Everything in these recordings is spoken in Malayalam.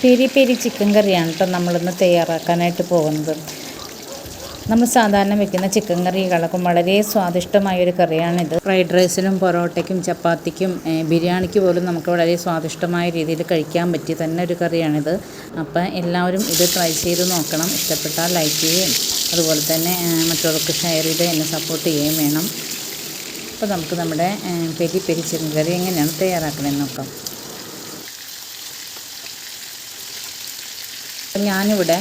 പെരി പെരി ചിക്കൻ കറിയാണ് കേട്ടോ നമ്മളിന്ന് തയ്യാറാക്കാനായിട്ട് പോകുന്നത്. നമ്മൾ സാധാരണ വെക്കുന്ന ചിക്കൻ കറികളൊക്കെ വളരെ സ്വാദിഷ്ടമായ ഒരു കറിയാണിത്. ഫ്രൈഡ് റൈസിനും പൊറോട്ടയ്ക്കും ചപ്പാത്തിക്കും ബിരിയാണിക്ക് പോലും നമുക്ക് വളരെ സ്വാദിഷ്ടമായ രീതിയിൽ കഴിക്കാൻ പറ്റിയ തന്നെ ഒരു കറിയാണിത്. അപ്പം എല്ലാവരും ഇത് ട്രൈ ചെയ്ത് നോക്കണം. ഇഷ്ടപ്പെട്ടാൽ ലൈക്ക് ചെയ്യുകയും അതുപോലെ തന്നെ മറ്റുള്ളവർക്ക് ഷെയർ ചെയ്ത് എന്നെ സപ്പോർട്ട് ചെയ്യുകയും വേണം. അപ്പോൾ നമുക്ക് നമ്മുടെ പെരി പെരി ചിക്കൻ കറി എങ്ങനെയാണ് തയ്യാറാക്കണമെന്ന് നോക്കാം. ഞാനിവിടെ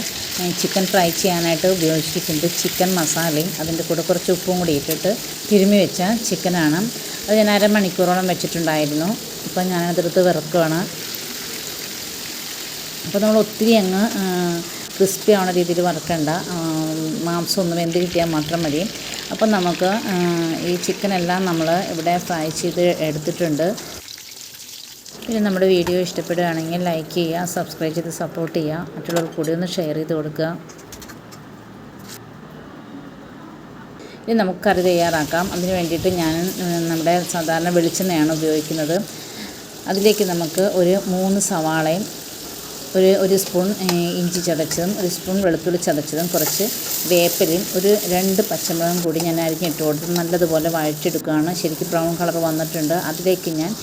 ചിക്കൻ ഫ്രൈ ചെയ്യാനായിട്ട് ഉപയോഗിച്ചിട്ടുണ്ട് ചിക്കൻ മസാലയും അതിന്റെ കൂടെ കുറച്ച് ഉപ്പും കൂടി ഇട്ടിട്ട് തിരുമ്മി വെച്ച ചിക്കനാണ് അത് ഞാൻ അരമണിക്കൂറോളം വെച്ചിട്ടുണ്ടായിരുന്നു. ഇപ്പം ഞാനതെടുത്ത് വിറക്കുകയാണ്. അപ്പോൾ നമ്മൾ ഒത്തിരി അങ്ങ് ക്രിസ്പി ആവുന്ന രീതിയിൽ വറുക്കണ്ട. മാംസം ഒന്ന് വെന്ത് കിട്ടിയാൽ മാത്രം മതി. അപ്പം നമുക്ക് ഈ ചിക്കനെല്ലാം നമ്മൾ ഇവിടെ ഫ്രൈ ചെയ്ത് എടുത്തിട്ടുണ്ട്. പിന്നെ നമ്മുടെ വീഡിയോ ഇഷ്ടപ്പെടുകയാണെങ്കിൽ ലൈക്ക് ചെയ്യുക സബ്സ്ക്രൈബ് ചെയ്ത് സപ്പോർട്ട് ചെയ്യുക. മറ്റുള്ളവർക്ക് കൂടി ഒന്ന് ഷെയർ ചെയ്ത് കൊടുക്കുക. ഇനി നമുക്ക് കറി തയ്യാറാക്കാം. അതിന് വേണ്ടിയിട്ട് ഞാൻ നമ്മുടെ സാധാരണ വെളിച്ചെണ്ണയാണ് ഉപയോഗിക്കുന്നത്. അതിലേക്ക് നമുക്ക് ഒരു മൂന്ന് സവാളയും ഒരു ഒരു സ്പൂൺ ഇഞ്ചി ചതച്ചതും ഒരു സ്പൂൺ വെളുത്തുള്ളി ചതച്ചതും കുറച്ച് വേപ്പിലയും ഒരു രണ്ട് പച്ചമുളകും കൂടി ഞാൻ അരിഞ്ഞിട്ട് കൊടുത്ത് നല്ലതുപോലെ വഴറ്റിയെടുക്കുകയാണ്. ശരിക്കും ബ്രൗൺ കളർ വന്നിട്ടുണ്ട്. അതിലേക്ക് ഞാൻ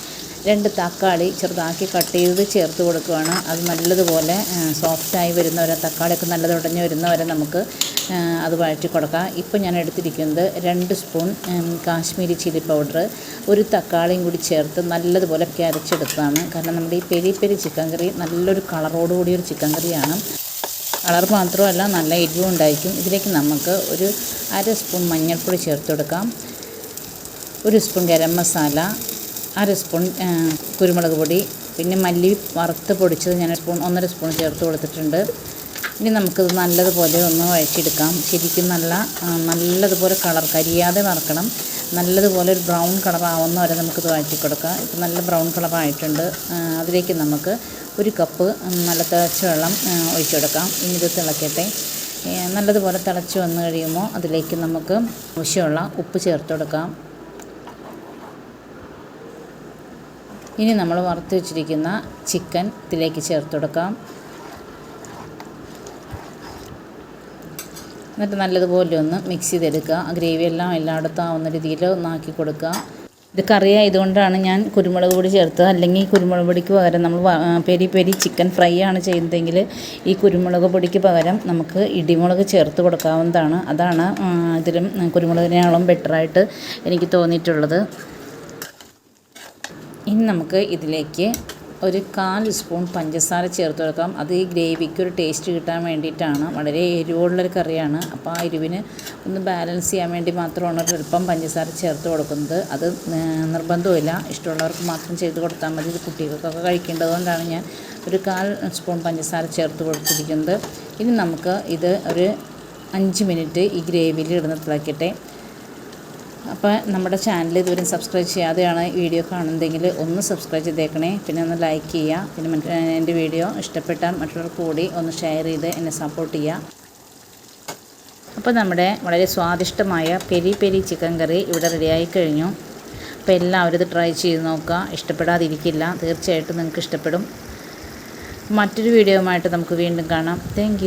രണ്ട് തക്കാളി ചെറുതാക്കി കട്ട് ചെയ്ത് ചേർത്ത് കൊടുക്കുകയാണ് അത് നല്ലതുപോലെ സോഫ്റ്റായി വരുന്നവരെ തക്കാളിയൊക്കെ നല്ലത് ഉടഞ്ഞ് വരുന്നവരെ നമുക്ക് അത് വഴറ്റി കൊടുക്കാം. ഇപ്പോൾ ഞാൻ എടുത്തിരിക്കുന്നത് രണ്ട് സ്പൂൺ കാശ്മീരി ചില്ലി പൗഡർ. ഒരു തക്കാളിയും കൂടി ചേർത്ത് നല്ലതുപോലെ കരച്ചെടുത്തതാണ് കാരണം നമ്മുടെ ഈ പെരി പെരി ചിക്കൻ കറി നല്ലൊരു കളറോട് കൂടിയൊരു ചിക്കൻ കറിയാണ്. കളർ മാത്രമല്ല നല്ല എരിവും ഉണ്ടായിരിക്കും. ഇതിലേക്ക് നമുക്ക് ഒരു അര സ്പൂൺ മഞ്ഞൾപ്പൊടി ചേർത്ത് കൊടുക്കാം. ഒരു സ്പൂൺ ഗരം മസാല അര സ്പൂൺ കുരുമുളക് പൊടി പിന്നെ മല്ലി വറുത്ത് പൊടിച്ചത് ഞാൻ സ്പൂൺ ഒന്നര സ്പൂൺ ചേർത്ത് കൊടുത്തിട്ടുണ്ട്. ഇനി നമുക്കിത് നല്ലതുപോലെ ഒന്ന് വഴറ്റിയെടുക്കാം. ശരിക്കും നല്ല നല്ലതുപോലെ കളർ കരിയാതെ വറക്കണം. നല്ലതുപോലെ ഒരു ബ്രൗൺ കളർ ആവുന്ന വരെ നമുക്കിത് വഴറ്റി കൊടുക്കാം ഇപ്പം നല്ല ബ്രൗൺ കളർ ആയിട്ടുണ്ട്. അതിലേക്ക് നമുക്ക് ഒരു കപ്പ് നല്ല തിളച്ച വെള്ളം ഒഴിച്ചു കൊടുക്കാം. ഇനി ഇത് തിളക്കട്ടെ. നല്ലതുപോലെ തിളച്ച് വന്നു കഴിയുമ്പോൾ അതിലേക്ക് നമുക്ക് ആവശ്യമുള്ള ഉപ്പ് ചേർത്ത് കൊടുക്കാം. ഇനി നമ്മൾ വറുത്ത് വെച്ചിരിക്കുന്ന ചിക്കൻ ഇതിലേക്ക് ചേർത്ത് കൊടുക്കാം. എന്നിട്ട് നല്ലതുപോലെ ഒന്ന് മിക്സ് ചെയ്തെടുക്കുക. ആ ഗ്രേവി എല്ലാം എല്ലായിടത്തും ആവുന്ന രീതിയിൽ ഒന്നാക്കി കൊടുക്കുക. ഇത് കറി ആയതുകൊണ്ടാണ് ഞാൻ കുരുമുളക് പൊടി ചേർത്തത്. അല്ലെങ്കിൽ കുരുമുളക് പൊടിക്ക് പകരം നമ്മൾ പെരി പെരി ചിക്കൻ ഫ്രൈ ആണ് ചെയ്യുന്നതെങ്കിൽ ഈ കുരുമുളക് പൊടിക്ക് പകരം നമുക്ക് ഇടിമുളക് ചേർത്ത് കൊടുക്കാവുന്നതാണ്. അതാണ് ഇതിലും കുരുമുളകിനേക്കാളും ബെറ്ററായിട്ട് എനിക്ക് തോന്നിയിട്ടുള്ളത്. ഇനി നമുക്ക് ഇതിലേക്ക് ഒരു കാൽ സ്പൂൺ പഞ്ചസാര ചേർത്ത് കൊടുക്കാം. അത് ഈ ഗ്രേവിക്ക് ഒരു ടേസ്റ്റ് കിട്ടാൻ വേണ്ടിയിട്ടാണ്. വളരെ എരിവുള്ളൊരു കറിയാണ്. അപ്പോൾ ആ എരിവിന് ഒന്ന് ബാലൻസ് ചെയ്യാൻ വേണ്ടി മാത്രമാണ് ഒരു അല്പം പഞ്ചസാര ചേർത്ത് കൊടുക്കുന്നത്. അത് നിർബന്ധമില്ല ഇഷ്ടമുള്ളവർക്ക് മാത്രം ചെയ്ത് കൊടുത്താൽ മതി. ഇത് കുട്ടികൾക്കൊക്കെ കഴിക്കേണ്ടതുകൊണ്ടാണ് ഞാൻ ഒരു കാൽ സ്പൂൺ പഞ്ചസാര ചേർത്ത് കൊടുത്തിരിക്കുന്നത്. ഇനി നമുക്ക് ഇത് ഒരു അഞ്ച് മിനിറ്റ് ഈ ഗ്രേവിയിൽ ഇടുന്ന തിളക്കട്ടെ. അപ്പോൾ നമ്മുടെ ചാനൽ ഇതുവരെ സബ്സ്ക്രൈബ് ചെയ്യാതെയാണ് വീഡിയോ കാണുന്നതെങ്കിൽ ഒന്ന് സബ്സ്ക്രൈബ് ചെയ്തേക്കണേ. പിന്നെ ഒന്ന് ലൈക്ക് ചെയ്യുക. പിന്നെ മറ്റേ എന്റെ വീഡിയോ ഇഷ്ടപ്പെട്ടാൽ മറ്റുള്ളവർക്ക് കൂടി ഒന്ന് ഷെയർ ചെയ്ത് എന്നെ സപ്പോർട്ട് ചെയ്യുക. അപ്പോൾ നമ്മുടെ വളരെ സ്വാദിഷ്ടമായ പെരി പെരി ചിക്കൻ കറി ഇവിടെ റെഡിയായി കഴിഞ്ഞു. അപ്പോൾ എല്ലാവരും ഇത് ട്രൈ ചെയ്ത് നോക്കുക. ഇഷ്ടപ്പെടാതിരിക്കില്ല. തീർച്ചയായിട്ടും നിങ്ങൾക്ക് ഇഷ്ടപ്പെടും. മറ്റൊരു വീഡിയോയുമായിട്ട് നമുക്ക് വീണ്ടും കാണാം. താങ്ക്